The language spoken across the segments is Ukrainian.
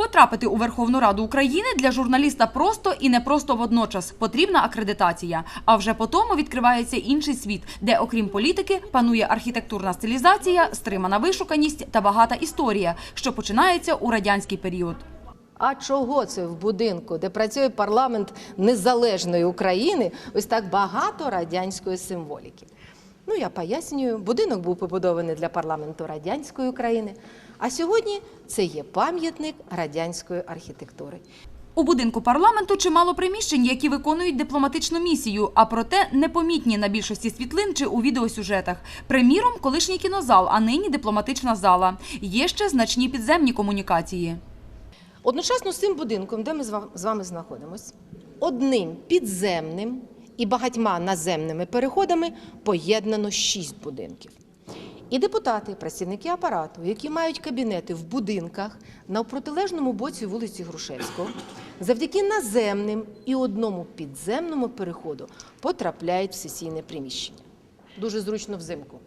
Потрапити у Верховну Раду України для журналіста просто і не просто водночас. Потрібна акредитація. А вже по тому відкривається інший світ, де, окрім політики, панує архітектурна стилізація, стримана вишуканість та багата історія, що починається у радянський період. А чого це в будинку, де працює парламент незалежної України, ось так багато радянської символіки? Ну, я пояснюю, будинок був побудований для парламенту радянської України, а сьогодні це є пам'ятник радянської архітектури. У будинку парламенту чимало приміщень, які виконують дипломатичну місію, а проте непомітні на більшості світлин чи у відеосюжетах. Приміром, колишній кінозал, а нині дипломатична зала. Є ще значні підземні комунікації. Одночасно з цим будинком, де ми з вами знаходимось, одним підземним і багатьма наземними переходами поєднано шість будинків. І депутати, працівники апарату, які мають кабінети в будинках на протилежному боці вулиці Грушевського, завдяки наземним і одному підземному переходу потрапляють в сесійне приміщення. Дуже зручно взимку.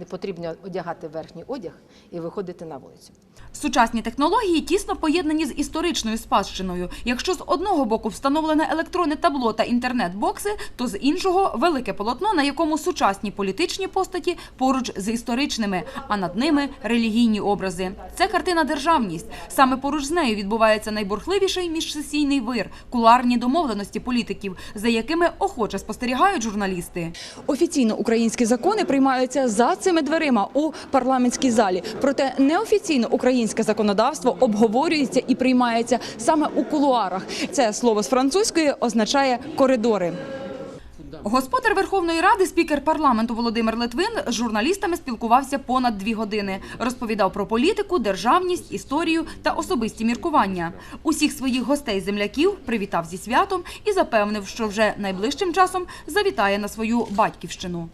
Не потрібно одягати верхній одяг і виходити на вулицю. Сучасні технології тісно поєднані з історичною спадщиною. Якщо з одного боку встановлене електронне табло та інтернет-бокси, то з іншого велике полотно, на якому сучасні політичні постаті поруч з історичними, а над ними релігійні образи. Це картина державність. Саме поруч з нею відбувається найбурхливіший міжсесійний вир, куларні домовленості політиків, за якими охоче спостерігають журналісти. Офіційно українські закони приймаються за цими дверима у парламентській залі. Проте неофіційно українське законодавство обговорюється і приймається саме у кулуарах. Це слово з французької означає коридори. Господар Верховної Ради, спікер парламенту Володимир Литвин, з журналістами спілкувався понад дві години. Розповідав про політику, державність, історію та особисті міркування. Усіх своїх гостей земляків привітав зі святом і запевнив, що вже найближчим часом завітає на свою батьківщину.